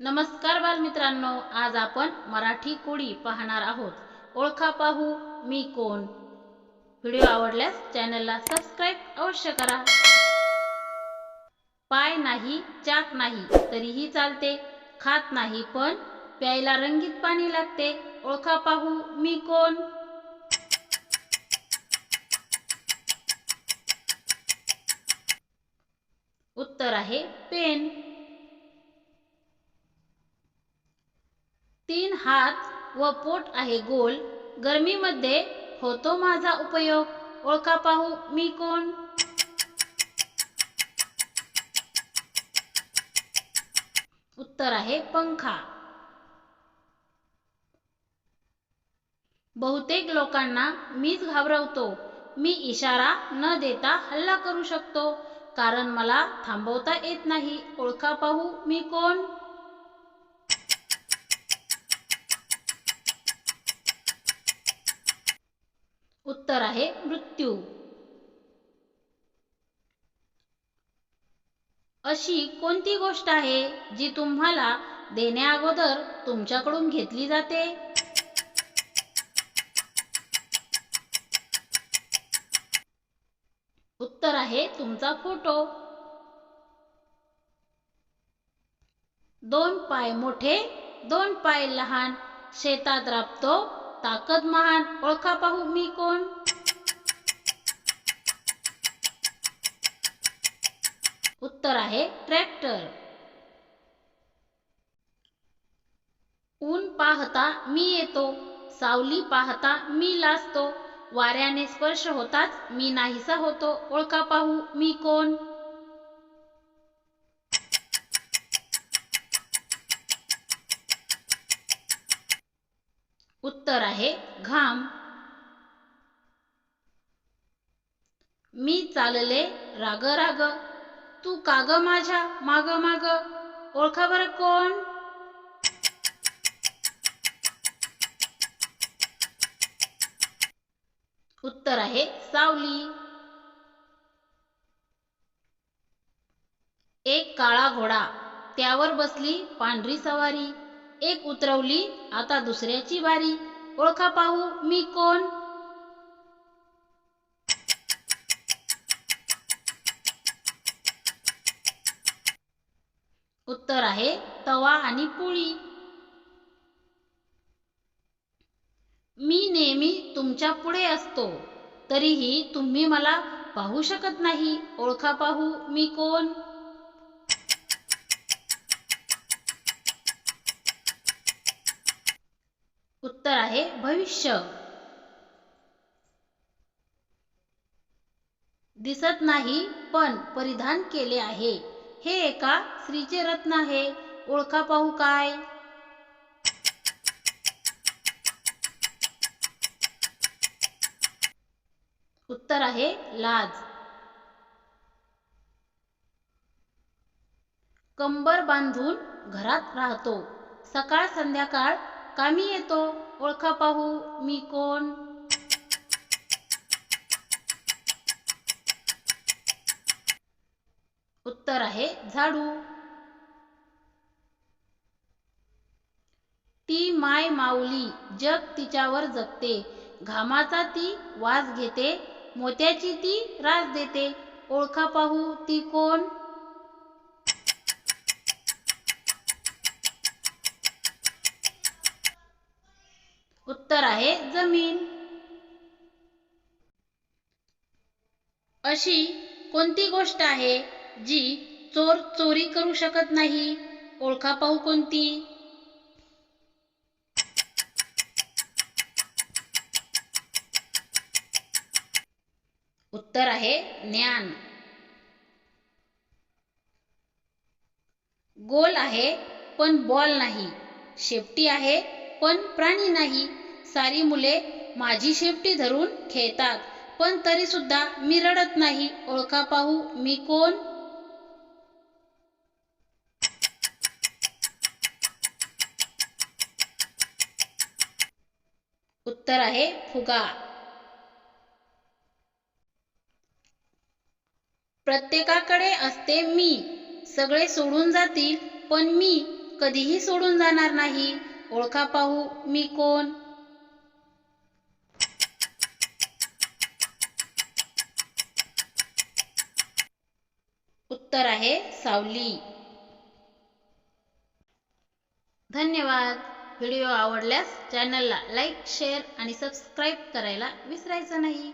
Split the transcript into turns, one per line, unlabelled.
नमस्कार बालमित्रांनो आज आपण मराठी कोडी पाहणार आहोत. ओळखा पाहू मी कोण? व्हिडिओ आवडल्यास चॅनलला सबस्क्राईब अवश्य करा. पाय नाही चाक नाही तरीही चालते. खात नाही पण प्यायला रंगीत पाणी लागते. ओळखा पाहू मी कोण? उत्तर आहे पेन. हात व पोट आहे गोल. गरमीमध्ये होतो माझा उपयोग. ओळखा पाहू मी कोण? उत्तर आहे पंखा. बहुतेक लोकांना मीच घाबरवतो. मी इशारा न देता हल्ला करू शकतो. कारण मला थांबवता येत नाही. ओळखा पाहू मी कोण? उत्तर आहे मृत्यू. अशी कोणती गोष्ट आहे जी तुम्हाला देण्या अगोदर तुमच्याकडून घेतली जाते? उत्तर आहे तुमचा फोटो. दोन पाय मोठे दोन पाय लहान शेतात राबतो ताकद महान. ओळखा पाहू मी कोण? उत्तर आहे ट्रॅक्टर. ऊन पाहता मी येतो सावली पाहता मी लाजतो वाऱ्याने स्पर्श होताच मी नाहीसा होतो. ओळखा पाहू मी कोण? उत्तर आहे घाम. मी चालले राग राग तू काग माझ्या माग माग. ओळखा बरं कोण? उत्तर आहे सावली. एक काळा घोडा. त्यावर बसली पांढरी सवारी. एक उतरवली आता दुसऱ्याची बारी ओळखा पाहू मी कोण? उत्तर आहे तवा आणि पोळी. मी नेहमी तुमच्यापुढे असतो तरीही तुम्ही मला पाहू शकत नाही. ओळखा पाहू मी कोण? उत्तर आहे भविष्य. दिसत नाही पण परिधान केले आहे. हे एका स्त्रीचे रत्न आहे. ओळखा पाहू काय? उत्तर आहे लाज. कंबर बांधून घरात राहतो. सकाळ संध्याकाळ कामी येतो ओळखा पाहू मी कोण उत्तर आहे झाडू ती माय माऊली जग तिच्यावर जगते घामाचा ती वास घेते मोत्याची ती रास देते ओळखा पाहू ती कोण उत्तर आहे जमीन. अशी कोणती गोष्ट आहे जी चोर चोरी करू शकत नाही? ओळखा पाहू कोणती? उत्तर आहे ज्ञान. गोल आहे पण बॉल नाही. शेपटी आहे पण प्राणी नाही. सारी मुले माझी शेपटी धरून खेळतात. पण तरी सुद्धा मी रडत नाही. ओळखा पाहू मी कोण? उत्तर आहे फुगा. प्रत्येकाकडे असते मी. सगळे सोडून जातील पण मी कधीही सोडून जाणार नाही. ओळखा पाहू मी कोण? उत्तर आहे सावली. धन्यवाद. व्हिडिओ आवडल्यास चॅनलला लाईक शेअर आणि सबस्क्राईब करायला विसरायचं नाही.